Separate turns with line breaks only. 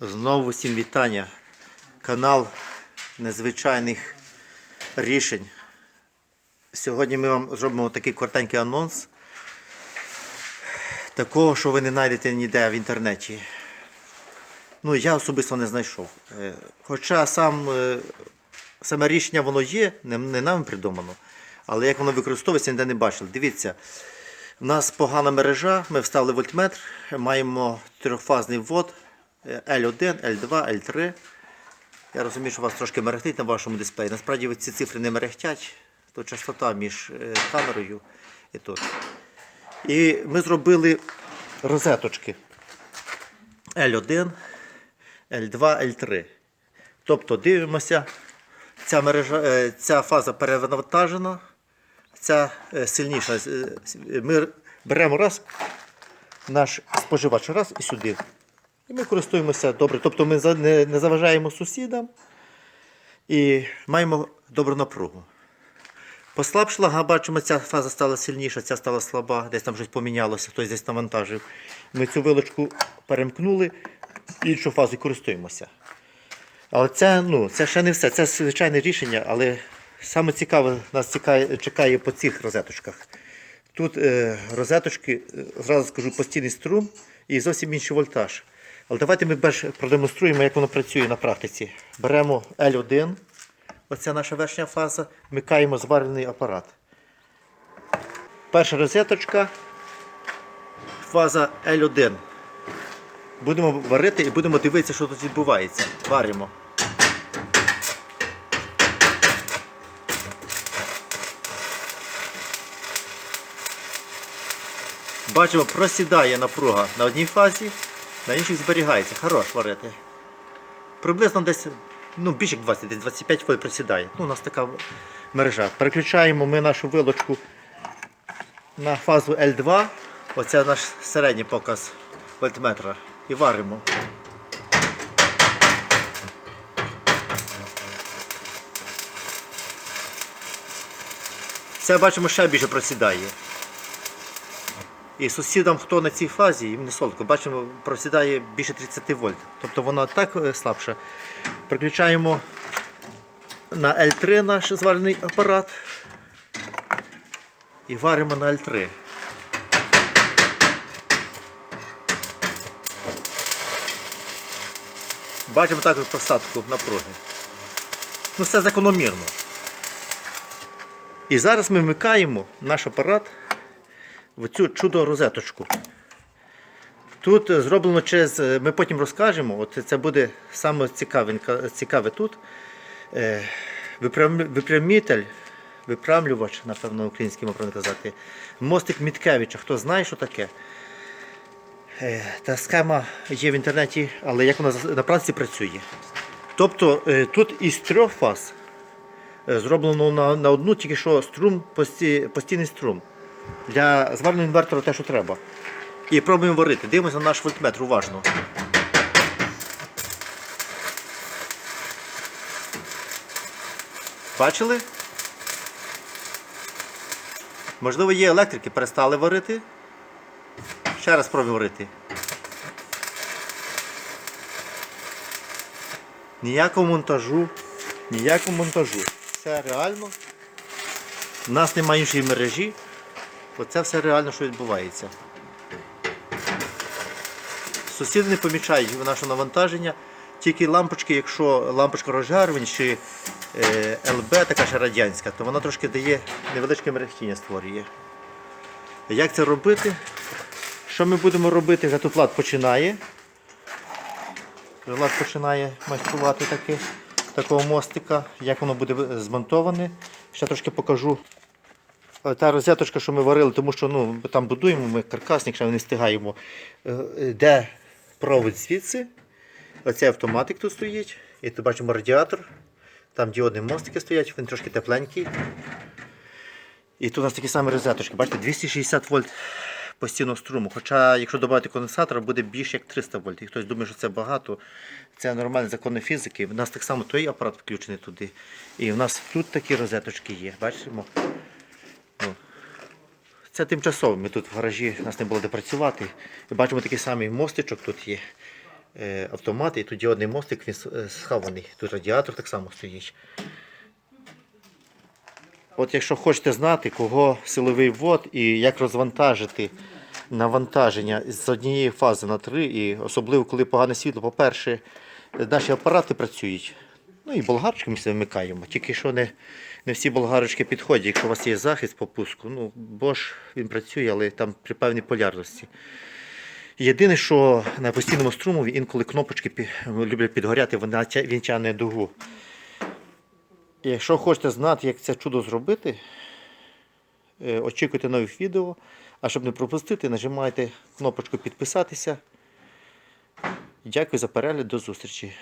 Знову всім вітання. Канал незвичайних рішень. Сьогодні ми вам зробимо такий коротенький анонс. Такого, що ви не знайдете ніде в інтернеті. Ну, я особисто не знайшов. Е, Хоча сам, е, саме рішення воно є, не, не нами придумано. Але як воно використовується, ніде не бачили. Дивіться, у нас погана мережа, ми вставили вольтметр, маємо трьохфазний ввод L1, L2, L3. Я розумію, що у вас трошки мерехтить на вашому дисплеї. Насправді ці цифри не мерехтять, то частота між е, камерою і тут. І ми зробили розеточки L1, L2, L3. Тобто дивимося, ця, мережа, е, ця фаза перевантажена, ця е, сильніша. Ми беремо раз, наш споживач раз і сюди. І ми користуємося добре. Тобто ми не, заважаємо сусідам і маємо добру напругу. Послабшила, га, бачимо, ця фаза стала сильніша, ця стала слаба, десь там щось помінялося, хтось десь навантажив. Ми цю вилочку перемкнули, іншу фазу користуємося. Але це, ну, це ще не все, це звичайне рішення, але саме цікаве нас цікає, чекає по цих розеточках. Тут е, розеточки, е, зразу скажу, постійний струм і зовсім інший вольтаж. Але давайте ми продемонструємо, як воно працює на практиці. Беремо L1, оця наша верхня фаза, вмикаємо зварений апарат. Перша розеточка, фаза L1. Будемо варити і будемо дивитися, що тут відбувається. Варимо. Бачимо, просідає напруга на одній фазі, на іншій зберігається. Хорош варити. Приблизно десь ну, більше 20, десь 25 вольт просідає. Ну, у нас така мережа. Переключаємо ми нашу вилочку на фазу L2. Оце наш середній показ вольтметра. І варимо. Це бачимо ще більше просідає. І сусідам, хто на цій фазі, їм не солодко, бачимо, просідає більше 30 вольт. Тобто вона так е, слабша. Приключаємо на L3 наш зварений апарат і варимо на L3. Бачимо також просадку напруги. Ну, це закономірно. І зараз ми вмикаємо наш апарат в цю чудо розеточку. Тут зроблено через, е, ми потім розкажемо, от це буде саме цікаве тут. Е, Випрямитель, випрямлювач, напевно, українським можна казати. Мостик Міткевича. Хто знає, що таке? Е, Та схема є в інтернеті, але як вона на практиці працює. Тобто тут із трьох фаз зроблено на, на одну тільки що струм, постійний струм. Для зварного інвертора те, що треба. І пробуємо варити. Дивимося на наш вольтметр уважно. Бачили? Можливо, є електрики, перестали варити. Ще раз спробуємо варити. Ніякого монтажу, ніякого монтажу. Все реально. У нас немає іншої мережі. Оце все реально, що відбувається. Сусіди не помічають наше навантаження. Тільки лампочки, якщо лампочка розжарювань чи е, ЛБ, така ще радянська, то вона трошки дає невеличке мерехтіння створює. Як це робити? Що ми будемо робити? Вже тут лад починає. Влад починає майструвати такого мостика, як воно буде змонтоване. Ще трошки покажу. Е, Та розеточка, що ми варили, тому що ну, там будуємо, ми каркасник, ще не встигаємо. Е, е, Де провід звідси, оцей автоматик тут стоїть, і тут бачимо радіатор, там діодні мостики стоять, він трошки тепленький. І тут у нас такі самі розеточки, бачите, 260 вольт постійного струму. Хоча, якщо додати конденсатор, буде більше як 300 вольт. І хтось думає, що це багато. Це нормальні закони фізики. У нас так само той апарат включений туди. І в нас тут такі розеточки є. Бачимо? Це тимчасово. Ми тут в гаражі у нас не було де працювати. І бачимо такий самий мостичок тут є. е, автомат, і тут діодний мостик він е, схований. Тут радіатор так само стоїть. От якщо хочете знати, кого силовий ввод і як розвантажити навантаження з однієї фази на три, і особливо коли погане світло, по-перше, наші апарати працюють. Ну і болгарочки ми все вмикаємо. Тільки що не, не всі болгарочки підходять. Якщо у вас є захист по пуску, ну Bosch він працює, але там при певній полярності. Єдине, що на постійному струмові інколи кнопочки люблять підгоряти, він тягне дугу. Якщо хочете знати, як це чудо зробити, е, очікуйте нових відео. А щоб не пропустити, нажимайте кнопочку підписатися. Дякую за перегляд, до зустрічі.